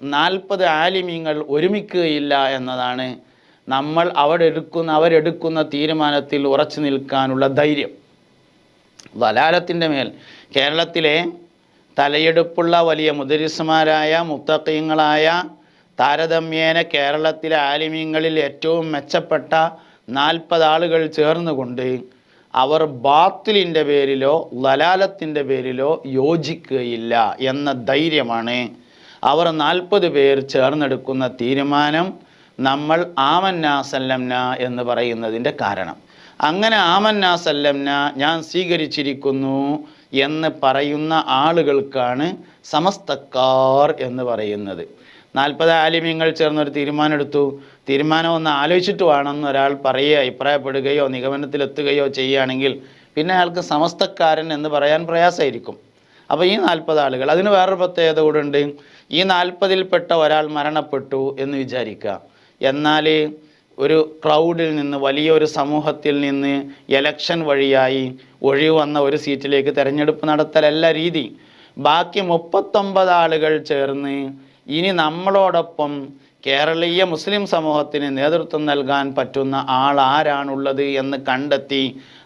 നാൽപ്പത് ആലിമീങ്ങൾ ഒരുമിക്കുകയില്ല എന്നതാണ് നമ്മൾ അവിടെ എടുക്കുന്ന അവരെടുക്കുന്ന തീരുമാനത്തിൽ ഉറച്ചു നിൽക്കാനുള്ള ധൈര്യം. വലാലത്തിന്റെ മേൽ കേരളത്തിലെ തലയെടുപ്പുള്ള വലിയ മുദരിസുമാരായ മുത്തക്കീങ്ങളായ താരതമ്യേന കേരളത്തിലെ ആലിമീങ്ങളിൽ ഏറ്റവും മെച്ചപ്പെട്ട നാൽപ്പത് ആളുകൾ ചേർന്നുകൊണ്ട് അവർ ബാത്തിലിന്റെ പേരിലോ ലലാലത്തിന്റെ പേരിലോ യോജിക്കുകയില്ല എന്ന ധൈര്യമാണ് അവർ നാൽപ്പത് പേർ ചേർന്നെടുക്കുന്ന തീരുമാനം നമ്മൾ ആമന്നാസല്ലംന എന്ന് പറയുന്നതിന്റെ കാരണം. അങ്ങനെ ആമന്നാസല്ലംന ഞാൻ സ്വീകരിച്ചിരിക്കുന്നു എന്ന് പറയുന്ന ആളുകൾക്കാണ് സമസ്തക്കാർ എന്ന് പറയുന്നത്. നാൽപ്പത് ആലിമ്യങ്ങൾ ചേർന്നൊരു തീരുമാനം എടുത്തു തീരുമാനം ഒന്ന് ആലോചിച്ചിട്ട് വേണമെന്ന് ഒരാൾ പറയുകയോ അഭിപ്രായപ്പെടുകയോ നിഗമനത്തിലെത്തുകയോ ചെയ്യുകയാണെങ്കിൽ പിന്നെ അയാൾക്ക് സമസ്തക്കാരൻ എന്ന് പറയാൻ പ്രയാസമായിരിക്കും. അപ്പോൾ ഈ നാൽപ്പത് ആളുകൾ അതിന് വേറൊരു പ്രത്യേകത കൂടെ ഉണ്ട്. ഈ നാൽപ്പതിൽപ്പെട്ട ഒരാൾ മരണപ്പെട്ടു എന്ന് വിചാരിക്കുക. എന്നാൽ ഒരു ക്രൗഡിൽ നിന്ന് വലിയൊരു സമൂഹത്തിൽ നിന്ന് എലക്ഷൻ വഴിയായി ഒഴിവ് വന്ന ഒരു സീറ്റിലേക്ക് തിരഞ്ഞെടുപ്പ് നടത്തലല്ല രീതി. ബാക്കി മുപ്പത്തൊമ്പത് ആളുകൾ ചേർന്ന് ഇനി നമ്മളോടൊപ്പം കേരളീയ മുസ്ലിം സമൂഹത്തിന് നേതൃത്വം നൽകാൻ പറ്റുന്ന ആൾ ആരാണുള്ളത് എന്ന് കണ്ടെത്തി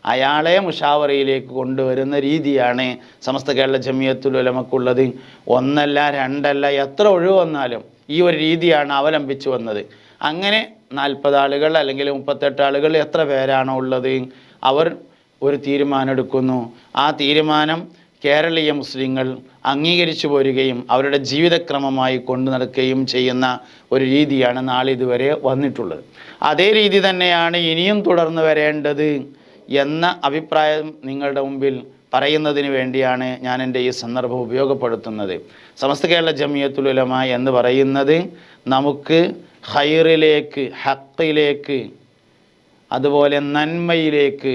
അയാളെ മുഷാവറയിലേക്ക് കൊണ്ടുവരുന്ന രീതിയാണ് സമസ്ത കേരള ജമിയത്തുൽ ഉലമക്കുള്ളത്. ഒന്നല്ല രണ്ടല്ല എത്ര ഒഴിവ് വന്നാലും ഈ ഒരു രീതിയാണ് അവലംബിച്ചു വന്നത്. അങ്ങനെ നാൽപ്പത് ആളുകൾ അല്ലെങ്കിൽ മുപ്പത്തെട്ട് ആളുകൾ എത്ര പേരാണോ ഉള്ളത്? അവർ ഒരു തീരുമാനം എടുക്കുന്നു ആ തീരുമാനം കേരളീയ മുസ്ലിങ്ങൾ അംഗീകരിച്ചു പോരുകയും അവരുടെ ജീവിതക്രമമായി കൊണ്ടു നടക്കുകയും ചെയ്യുന്ന ഒരു രീതിയാണ് നാളിതുവരെ വന്നിട്ടുള്ളത്. അതേ രീതി തന്നെയാണ് ഇനിയും തുടർന്ന് വരേണ്ടത് എന്ന അഭിപ്രായം നിങ്ങളുടെ മുമ്പിൽ പറയുന്നതിന് വേണ്ടിയാണ് ഞാൻ എന്റെ ഈ സന്ദർഭം ഉപയോഗപ്പെടുത്തുന്നത്. സമസ്ത കേരള ജമിയത്തുലമ എന്ന് പറയുന്നത് നമുക്ക് ഹൈറിലേക്ക് ഹക്കിലേക്ക് അതുപോലെ നന്മയിലേക്ക്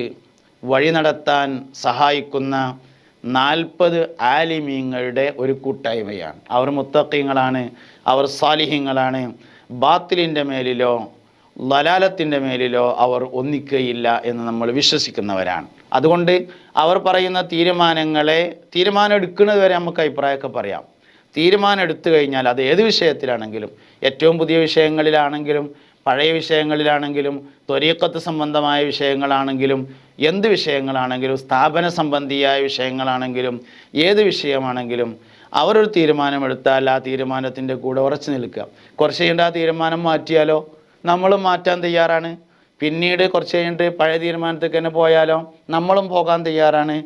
വഴി നടത്താൻ സഹായിക്കുന്ന നാൽപ്പത് ആലിമീങ്ങളുടെ ഒരു കൂട്ടായ്മയാണ്. അവർ മുത്തക്കിങ്ങളാണ് അവർ സാലിഹ്യങ്ങളാണ് ബാത്തിലിന്റെ മേലിലോ ലലാലത്തിന്റെ മേലിലോ അവർ ഒന്നിക്കുകയില്ല എന്ന് നമ്മൾ വിശ്വസിക്കുന്നവരാണ്. അതുകൊണ്ട് അവർ പറയുന്ന തീരുമാനങ്ങളെ തീരുമാനം എടുക്കുന്നത് വരെ നമുക്ക് അഭിപ്രായമൊക്കെ പറയാം. തീരുമാനം എടുത്തു കഴിഞ്ഞാൽ അത് ഏത് വിഷയത്തിലാണെങ്കിലും ഏറ്റവും പുതിയ വിഷയങ്ങളിലാണെങ്കിലും പഴയ വിഷയങ്ങളിലാണെങ്കിലും ത്വരീക്കത്ത് സംബന്ധമായ വിഷയങ്ങളാണെങ്കിലും എന്ത് വിഷയങ്ങളാണെങ്കിലും സ്ഥാപന സംബന്ധിയായ വിഷയങ്ങളാണെങ്കിലും ഏത് വിഷയമാണെങ്കിലും അവരൊരു തീരുമാനമെടുത്താൽ ആ തീരുമാനത്തിന്റെ കൂടെ ഉറച്ചു നിൽക്കുക. കുറച്ച് കഴിഞ്ഞിട്ട് ആ തീരുമാനം മാറ്റിയാലോ? നമ്മളും മാറ്റാൻ തയ്യാറാണ്. പിന്നീട് കുറച്ച് കഴിഞ്ഞിട്ട് പഴയ തീരുമാനത്തേക്ക് തന്നെ പോയാലോ? നമ്മളും പോകാൻ തയ്യാറാണ്.